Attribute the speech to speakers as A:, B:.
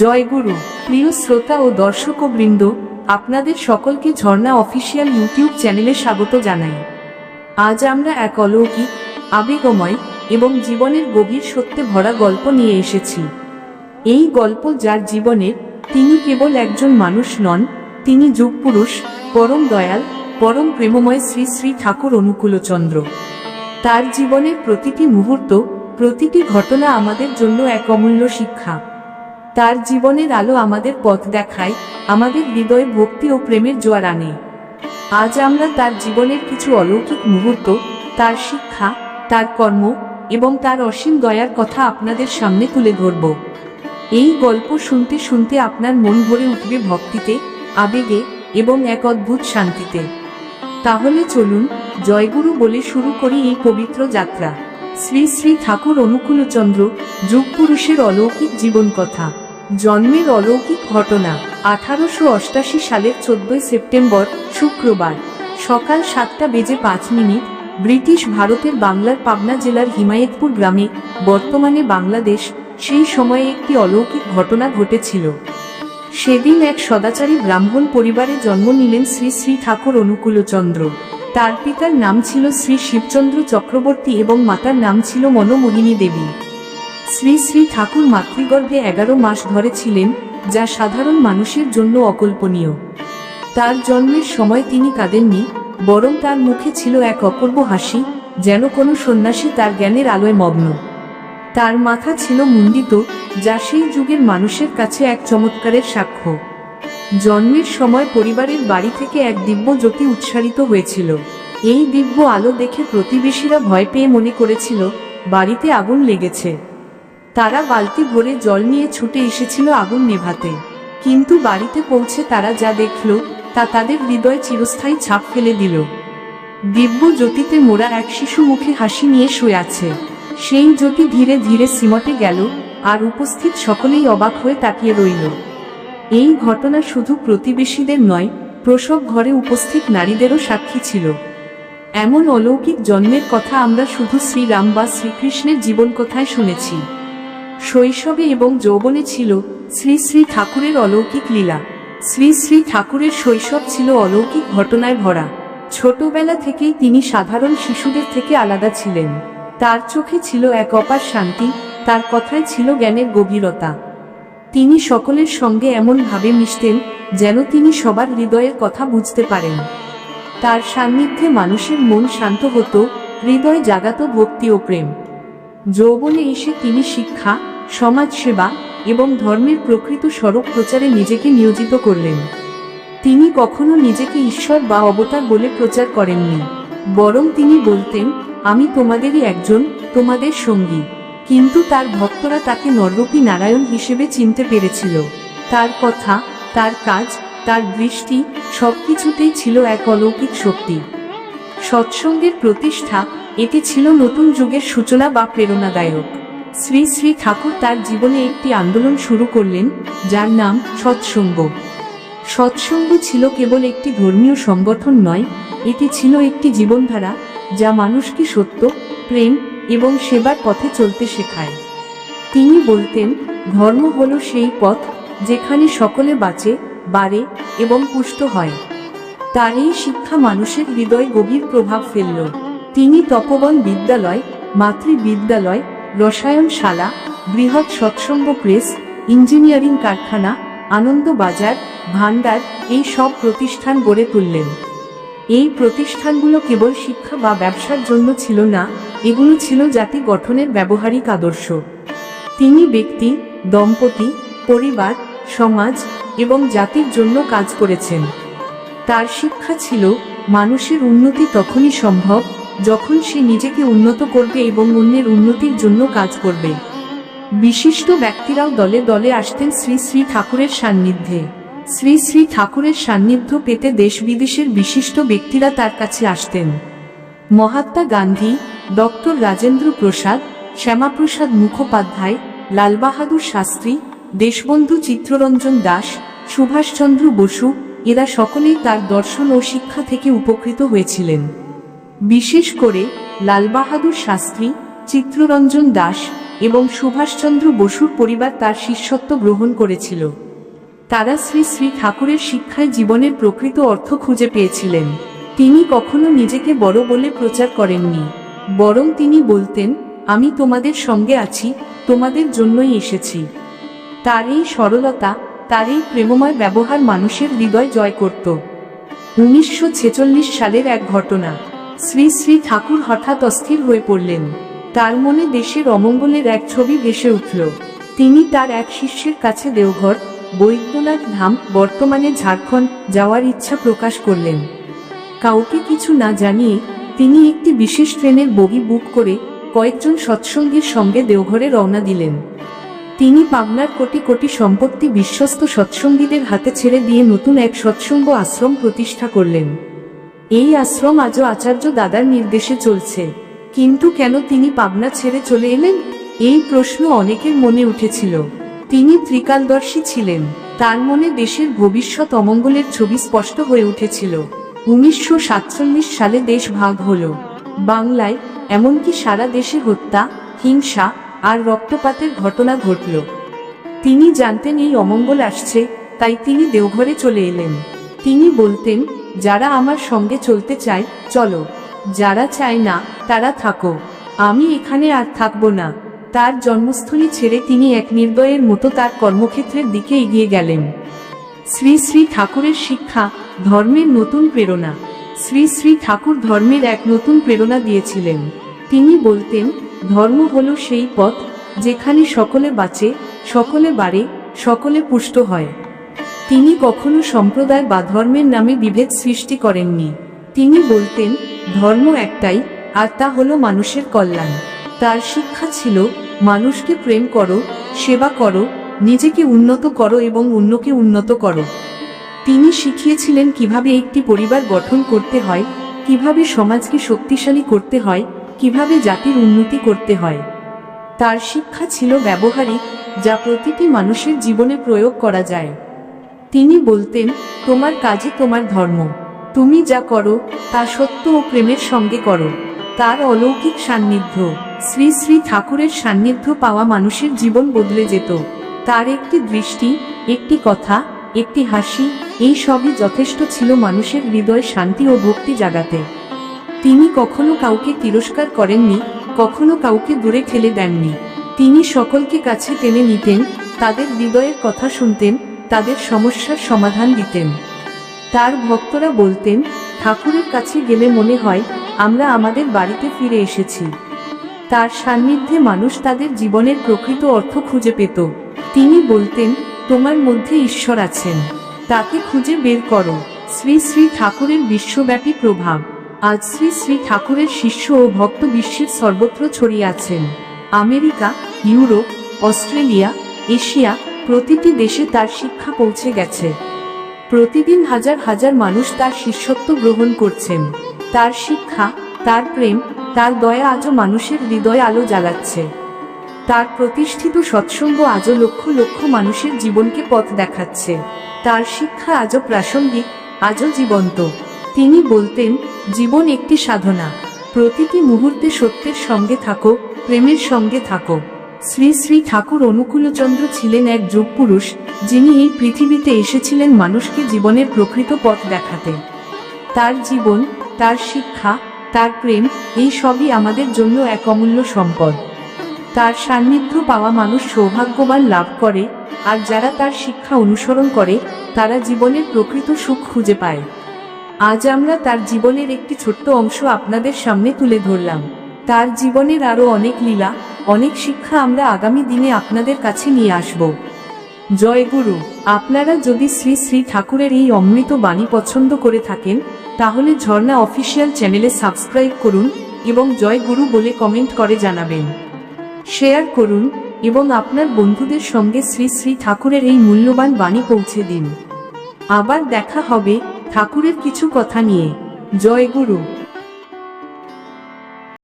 A: জয়গুরু প্রিয় শ্রোতা ও দর্শক বৃন্দ, আপনাদের সকলকে ঝর্ণা অফিসিয়াল ইউটিউব চ্যানেলে স্বাগত জানাই। আজ আমরা এক অলৌকিক, আবেগময় এবং জীবনের গভীর সত্যে ভরা গল্প নিয়ে এসেছি। এই গল্প যার জীবনের তিনি কেবল একজন মানুষ নন, তিনি যুগপুরুষ, পরম দয়াল, পরম প্রেমময় শ্রী শ্রী ঠাকুর অনুকূলচন্দ্র। তার জীবনের প্রতিটি মুহূর্ত, প্রতিটি ঘটনা আমাদের জন্য এক অমূল্য শিক্ষা। তার জীবনের আলো আমাদের পথ দেখায়, আমাদের হৃদয়ে ভক্তি ও প্রেমের জোয়ার আনে। আজ আমরা তার জীবনের কিছু অলৌকিক মুহূর্ত, তার শিক্ষা, তার কর্ম এবং তার অসীম দয়ার কথা আপনাদের সামনে তুলে ধরব। এই গল্প শুনতে শুনতে আপনার মন ভরে উঠবে ভক্তিতে, আবেগে এবং এক অদ্ভুত শান্তিতে। তাহলে চলুন জয়গুরু বলে শুরু করি এই পবিত্র যাত্রা। শ্রী শ্রী ঠাকুর অনুকূলচন্দ্র, যুগপুরুষের অলৌকিক জীবন কথা জন্মের অলৌকিক ঘটনা, আঠারোশো অষ্টাশি সালের চোদ্দই সেপ্টেম্বর, শুক্রবার। সকাল সাতটা বেজে পাঁচ মিনিট, ব্রিটিশ ভারতের বাংলার পাবনা জেলার হিমায়তপুর গ্রামে, বর্তমানে বাংলাদেশ, সেই সময়ে একটি অলৌকিক ঘটনা ঘটেছিল। সেদিন এক সদাচারী ব্রাহ্মণ পরিবারে জন্ম নিলেন শ্রী শ্রী ঠাকুর অনুকূলচন্দ্র। তার পিতার নাম ছিল শ্রী শিবচন্দ্র চক্রবর্তী এবং মাতার নাম ছিল মনোমোহিনী দেবী। শ্রী শ্রী ঠাকুর মাতৃগর্ভে এগারো মাস ধরে ছিলেন, যা সাধারণ মানুষের জন্য অকল্পনীয়। তার জন্মের সময় তিনি কাঁদেননি, বরং তার মুখে ছিল এক অপূর্ব হাসি, যেন কোনো সন্ন্যাসী তার জ্ঞানের আলোয় মগ্ন। তার মাথা ছিল মুন্ডিত যা সেই যুগের মানুষের কাছে এক চমৎকারের সাক্ষ্য। জন্মের সময় পরিবারের বাড়ি থেকে এক দিব্য জ্যোতি উৎসারিত হয়েছিল। এই দিব্য আলো দেখে প্রতিবেশীরা ভয় পেয়ে মনে করেছিল, বাড়িতে আগুন লেগেছে। তারা বালতি ভরে জল নিয়ে ছুটে এসেছিল আগুন নেভাতে। কিন্তু বাড়িতে পৌঁছে তারা যা দেখল, তা তাদের হৃদয়ে চিরস্থায়ী ছাপ ফেলে দিল। দিব্য জ্যোতিতে মোড়া এক শিশু মুখে হাসি নিয়ে শুয়ে আছে। সেই জ্যোতি ধীরে ধীরে সিমটে গেল আর উপস্থিত সকলেই অবাক হয়ে তাকিয়ে রইল। এই ঘটনা শুধু প্রতিবেশীদের নয়, প্রসব ঘরে উপস্থিত নারীদেরও সাক্ষী ছিল। এমন অলৌকিক জন্মের কথা আমরা শুধু শ্রীরাম বা শ্রীকৃষ্ণের জীবন কথায় শুনেছি। শৈশবে এবং যৌবনে ছিল শ্রী শ্রী ঠাকুরের অলৌকিক লীলা। শ্রী শ্রী ঠাকুরের শৈশব ছিল অলৌকিক ঘটনায় ভরা। ছোটবেলা থেকেই তিনি সাধারণ শিশুদের থেকে আলাদা ছিলেন। তার চোখে ছিল এক অপার শান্তি, তার কথায় ছিল জ্ঞানের গভীরতা। তিনি সকলের সঙ্গে এমন ভাবে মিশতেন যেন তিনি সবার হৃদয়ের কথা বুঝতে পারেন। তার সান্নিধ্যে মানুষের মন শান্ত হতো, হৃদয় জাগাত ভক্তি ও প্রেম। যৌবনে এসে তিনি শিক্ষা, সমাজসেবা এবং ধর্মের প্রকৃত স্বরূপ প্রচারে নিজেকে নিয়োজিত করলেন। তিনি কখনো নিজেকে ঈশ্বর বা অবতার বলে প্রচার করেননি, বরং তিনি বলতেন, আমি তোমাদেরই একজন, তোমাদের সঙ্গী। কিন্তু তার ভক্তরা তাকে নররূপী নারায়ণ হিসেবে চিনতে পেরেছিল। তার কথা, তার কাজ, তার দৃষ্টি সবকিছুতেই ছিল এক অলৌকিক শক্তি। সৎসঙ্গের প্রতিষ্ঠা এটি ছিল নতুন যুগের সূচনা বা প্রেরণাদায়ক। শ্রী শ্রী ঠাকুর তার জীবনে একটি আন্দোলন শুরু করলেন, যার নাম সৎসঙ্গ। সৎসঙ্গ ছিল কেবল একটি ধর্মীয় সংগঠন নয়, এটি ছিল একটি জীবনধারা, যা মানুষকে সত্য, প্রেম এবং সেবার পথে চলতে শেখায়। তিনি বলতেন, ধর্ম হল সেই পথ, যেখানে সকলে বাঁচে, বাড়ে এবং পুষ্ট হয়। তার এই শিক্ষা মানুষের হৃদয়ে গভীর প্রভাব ফেলল। তিনি তপবন বিদ্যালয়, মাতৃবিদ্যালয়, রসায়নশালা, বৃহৎ সৎসঙ্গ প্রেস, ইঞ্জিনিয়ারিং কারখানা আনন্দ বাজার ভান্ডার এই সব প্রতিষ্ঠান গড়ে তুললেন। এই প্রতিষ্ঠানগুলো কেবল শিক্ষা বা ব্যবসার জন্য ছিল না, এগুলো ছিল জাতি গঠনের ব্যবহারিক আদর্শ। তিনি ব্যক্তি, দম্পতি, পরিবার, সমাজ এবং জাতির জন্য কাজ করেছেন। তার শিক্ষা ছিল, মানুষের উন্নতি তখনই সম্ভব যখন সে নিজেকে উন্নত করবে এবং অন্যের উন্নতির জন্য কাজ করবে। বিশিষ্ট ব্যক্তিরাও দলে দলে আসতেন শ্রী শ্রী ঠাকুরের সান্নিধ্যে। শ্রী শ্রী ঠাকুরের সান্নিধ্য পেতে দেশ বিদেশের বিশিষ্ট ব্যক্তিরা তার কাছে আসতেন। মহাত্মা গান্ধী, ডক্টর রাজেন্দ্র প্রসাদ, শ্যামাপ্রসাদ মুখোপাধ্যায়, লালবাহাদুর শাস্ত্রী, দেশবন্ধু চিত্ররঞ্জন দাস, সুভাষচন্দ্র বসু, এরা সকলেই তার দর্শন ও শিক্ষা থেকে উপকৃত হয়েছিলেন। বিশেষ করে লালবাহাদুর শাস্ত্রী, চিত্ররঞ্জন দাস এবং সুভাষচন্দ্র বসুর পরিবার তার শিষ্যত্ব গ্রহণ করেছিল। তারা শ্রী শ্রী ঠাকুরের শিক্ষায় জীবনের প্রকৃত অর্থ খুঁজে পেয়েছিলেন। তিনি কখনো নিজেকে বড় বলে প্রচার করেননি, বরং তিনি বলতেন, আমি তোমাদের সঙ্গে আছি, তোমাদের জন্যই এসেছি। তার এই সরলতা, তার এই প্রেমময় ব্যবহার মানুষের হৃদয় জয় করত। উনিশশো ছেচল্লিশ সালের এক ঘটনা। শ্রী শ্রী ঠাকুর হঠাৎ অস্থির হয়ে পড়লেন। তার মনে দেশের অমঙ্গলের এক ছবি ভেসে উঠল। তিনি তার এক শিষ্যের কাছে দেওঘর, বৈদ্যনাথ ধাম, বর্তমানে ঝাড়খণ্ড যাওয়ার ইচ্ছা প্রকাশ করলেন। কাউকে কিছু না জানিয়ে তিনি একটি বিশেষ ট্রেনের বগি বুক করে কয়েকজন সৎসঙ্গীর সঙ্গে দেওঘরে রওনা দিলেন। তিনি পাবনার কোটি কোটি সম্পত্তি বিশ্বস্ত সৎসঙ্গীদের হাতে ছেড়ে দিয়ে নতুন এক সৎসঙ্গ আশ্রম প্রতিষ্ঠা করলেন। এই আশ্রম আজও আচার্য দাদার নির্দেশে চলছে। কিন্তু কেন তিনি পাবনা ছেড়ে চলে এলেন? এই প্রশ্ন অনেকের মনে উঠেছিল। তিনি ত্রিকালদর্শী ছিলেন। তার মনে দেশের ভবিষ্যৎ অমঙ্গলের ছবি স্পষ্ট হয়ে উঠেছিল। উনিশশো সাতচল্লিশ সালে দেশ ভাগ হল। বাংলায় এমনকি সারা দেশে হত্যা, হিংসা আর রক্তপাতের ঘটনা ঘটল। তিনি জানতেন এই অমঙ্গল আসছে, তাই তিনি দেওঘরে চলে এলেন। তিনি বলতেন যারা আমার সঙ্গে চলতে চায়, চলো। যারা চায় না, তারা থাকো। আমি এখানে আর থাকব না। তার জন্মস্থলী ছেড়ে তিনি এক নির্দয়ের মতো তার কর্মক্ষেত্রের দিকে এগিয়ে গেলেন। শ্রী শ্রী ঠাকুরের শিক্ষা, ধর্মের নতুন প্রেরণা। শ্রী শ্রী ঠাকুর ধর্মের এক নতুন প্রেরণা দিয়েছিলেন। তিনি বলতেন, ধর্ম হল সেই পথ, যেখানে সকলে বাঁচে, সকলে বাড়ে, সকলে পুষ্ট হয়। তিনি কখনো সম্প্রদায় বা ধর্মের নামে বিভেদ সৃষ্টি করেননি। তিনি বলতেন, ধর্ম একটাই, আর তা হলো মানুষের কল্যাণ। তার শিক্ষা ছিল, মানুষকে প্রেম করো, সেবা করো, নিজেকে উন্নত করো এবং অন্যকে উন্নত করো। তিনি শিখিয়েছিলেন কীভাবে একটি পরিবার গঠন করতে হয়, কীভাবে সমাজকে শক্তিশালী করতে হয়, কীভাবে জাতির উন্নতি করতে হয়। তার শিক্ষা ছিল ব্যবহারিক, যা প্রতিটি মানুষের জীবনে প্রয়োগ করা যায়। তিনি বলতেন, তোমার কাজে তোমার ধর্ম। তুমি যা করো, তা সত্য ও প্রেমের সঙ্গে করো। তার অলৌকিক সান্নিধ্য, শ্রী শ্রী ঠাকুরের সান্নিধ্য পাওয়া মানুষের জীবন বদলে যেত। তার একটি দৃষ্টি, একটি কথা, একটি হাসি, এই সবই যথেষ্ট ছিল মানুষের হৃদয় শান্তি ও ভক্তি জাগাতে। তিনি কখনো কাউকে তিরস্কার করেননি, কখনো কাউকে দূরে ঠেলে দেননি। তিনি সকলকে কাছে টেনে নিতেন, তাদের হৃদয়ের কথা শুনতেন তাদের সমস্যার সমাধান দিতেন। তার ভক্তরা বলতেন, ঠাকুরের কাছে গেলে মনে হয় আমরা আমাদের বাড়িতে ফিরে এসেছি। তার সান্নিধ্যে মানুষ তাদের জীবনের প্রকৃত অর্থ খুঁজে পেত। তিনি বলতেন, তোমার মধ্যে ঈশ্বর আছেন। তাকে খুঁজে বের করো। শ্রী শ্রী ঠাকুরের বিশ্বব্যাপী প্রভাব। আজ শ্রী শ্রী ঠাকুরের শিষ্য ও ভক্ত বিশ্বের সর্বত্র ছড়িয়ে আছেন। আমেরিকা, ইউরোপ, অস্ট্রেলিয়া, এশিয়া প্রতিটি দেশে তার শিক্ষা পৌঁছে গেছে। প্রতিদিন হাজার হাজার মানুষ তার শিষ্যত্ব গ্রহণ করছেন। তার শিক্ষা, তার প্রেম, তার দয়া আজও মানুষের হৃদয়ে আলো জ্বালাচ্ছে। তার প্রতিষ্ঠিত সৎসঙ্গ আজও লক্ষ লক্ষ মানুষের জীবনকে পথ দেখাচ্ছে। তার শিক্ষা আজও প্রাসঙ্গিক, আজও জীবন্ত। তিনি বলতেন, জীবন একটি সাধনা। প্রতিটি মুহূর্তে সত্যের সঙ্গে থাকো, প্রেমের সঙ্গে থাকো। শ্রী শ্রী ঠাকুর অনুকূলচন্দ্র ছিলেন এক যুগ পুরুষ, যিনি এই পৃথিবীতে এসেছিলেন মানুষকে জীবনের প্রকৃত পথ দেখাতে। তার জীবন, তার শিক্ষা, তার প্রেম, এই সবই আমাদের জন্য এক অমূল্য সম্পদ। তার সান্নিধ্য পাওয়া মানুষ সৌভাগ্যবান লাভ করে, আর যারা তার শিক্ষা অনুসরণ করে, তারা জীবনের প্রকৃত সুখ খুঁজে পায়। আজ আমরা তার জীবনের একটি ছোট্ট অংশ আপনাদের সামনে তুলে ধরলাম। তার জীবনের আরও অনেক লীলা অনেক শিক্ষা আমরা আগামী দিনে আপনাদের কাছে নিয়ে আসব। জয় গুরু, আপনারা যদি শ্রী শ্রী ঠাকুরের এই অমৃত বাণী পছন্দ করে থাকেন, তাহলে ঝর্ণা অফিসিয়াল চ্যানেলে সাবস্ক্রাইব করুন এবং জয় গুরু বলে কমেন্ট করে জানাবেন। শেয়ার করুন এবং আপনার বন্ধুদের সঙ্গে শ্রী শ্রী ঠাকুরের এই মূল্যবান বাণী পৌঁছে দিন। আবার দেখা হবে ঠাকুরের কিছু কথা নিয়ে। জয় গুরু।